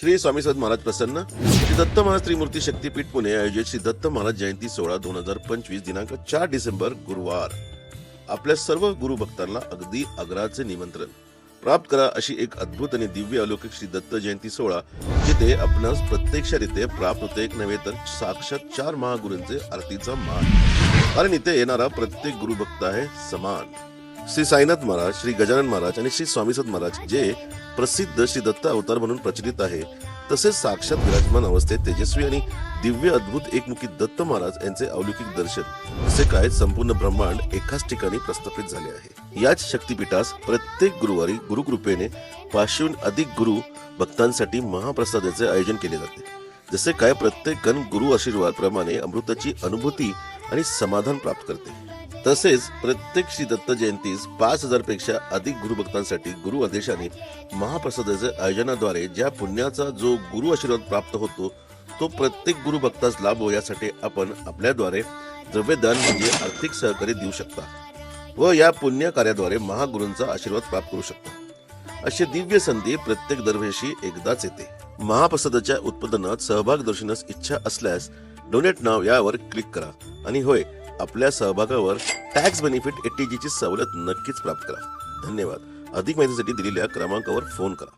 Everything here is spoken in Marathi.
श्री स्वामी सद महाराज प्रसन्न. श्री दत्त महाराज त्रिमूर्ती शक्तीपीठ पुणे. आयोजित श्री दत्त महाराज जयंती सोहळा दोन हजार पंचवीस दिनांक चार डिसेंबर गुरुवार. आपल्या सर्व गुरु भक्तांना अगदी आग्रहाचे निमंत्रण. प्राप्त करा अशी एक अद्भुत आणि दिव्य अलौकिक श्री दत्त जयंती सोहळा जिथे आपणास प्रत्यक्षरित्या प्राप्त होते एक नव्हे तर साक्षात चार महागुरूंचे आरतीचा मान. कारण इथे येणारा प्रत्येक गुरुभक्त आहे समान. श्री साईनाथ महाराज श्री गजानन महाराज आणि श्री स्वामीसत महाराज जे प्रसिद्ध श्री दत्त अवतार म्हणून प्रचलित आहे. तसेच साक्षात विराजमान अवस्थेत तेजस्वी आणि दिव्य अद्भुत एकमुखी दत्त महाराज यांचे अवलौकिक दर्शन असे काय संपूर्ण ब्रह्मांड एकाच ठिकाणी प्रस्थापित झाले आहे. याच शक्तीपीठास प्रत्येक गुरुवारी गुरुकृपेने पाचशेहून अधिक गुरु भक्तांसाठी महाप्रसादाचे आयोजन केले जाते. जसे काय प्रत्येक गण गुरु आशीर्वाद प्रमाणे अमृताची अनुभूती आणि समाधान प्राप्त करते. तसेच प्रत्येक श्री दत्त जयंतीस पाच हजारपेक्षा अधिक गुरुभक्तांसाठी गुरु आदेशाने महाप्रसादाच्या आयोजनाद्वारे ज्या पुण्याचा जो गुरु आशीर्वाद प्राप्त होतो तो प्रत्येक गुरुभक्तास लाभो यासाठी आपण आपल्याद्वारे द्रव्यदान म्हणजे आर्थिक सहकार्य देऊ शकता व या पुण्य कार्याद्वारे महागुरूंचा आशीर्वाद प्राप्त करू शकता. अशी दिव्य संधी प्रत्येक दरवर्षी एकदाच येते. महाप्रसादाच्या उत्पादनात सहभाग दर्शनास इच्छा असल्यास डोनेट नाव यावर क्लिक करा. आणि होय आपल्या सहभागावर टॅक्स बेनिफिट एटीजीची सवलत नक्कीच प्राप्त करा. धन्यवाद. अधिक माहितीसाठी दिलेल्या क्रमांकावर फोन करा.